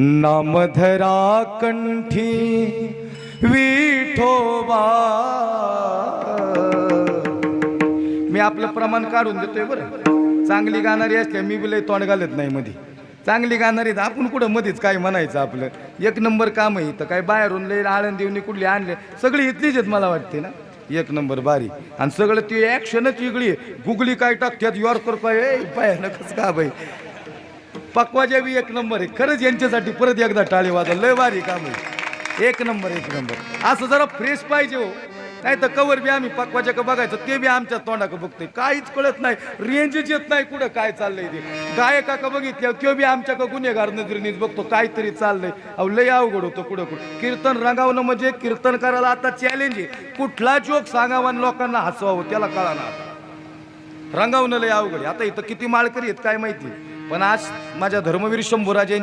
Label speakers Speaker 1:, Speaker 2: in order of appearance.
Speaker 1: नामधरा कंठी विठोबा. मी आपलं प्रमाण काढून देतोय बरं. चांगली गाणारी असल्या मी बिलय तोंड घालत नाही मध्ये चांगली गाणारी तर आपण कुठं मध्येच काय म्हणायचं आपलं? एक नंबर काम आहे इथं काय बाहेरून लय आळंदीवनी कुठली आणले. सगळी इथलीच आहेत मला वाटते ना? एक नंबर बारी. आणि सगळं ती ॲक्शनच वेगळी आहे. गुगली काय टाकतात यॉर्कर काय? ए, भयानकच का बाई? पक्वाच्या बी एक नंबर आहे. खरंच यांच्यासाठी परत एकदा टाळे वाजा लय भारी काम आहे. एक नंबर एक नंबर. असं जरा फ्रेश पाहिजे हो. नाही तर कवर बी आम्ही पक्वाच्या का बघायचं ते बी आमच्या तोंडाक बघतोय. काहीच कळत नाही. रेंजच येत नाही कुठं काय चाललंय ते. गायका का बघितल्या तो बी का गुन्हेगार नजरेनेच बघतो. काहीतरी चाललंय. अहो लय अवघड होतं कुठं कुठं. कीर्तन रंगावणं म्हणजे कीर्तन करायला आता चॅलेंज आहे. कुठला जोक सांगावा आणि लोकांना हसवावं त्याला कळा ना आता. रंगावणं लय अवघड आता इथं किती माळकरी आहेत काय माहिती? पण आज माझ्या धर्मवीर शंभूराजे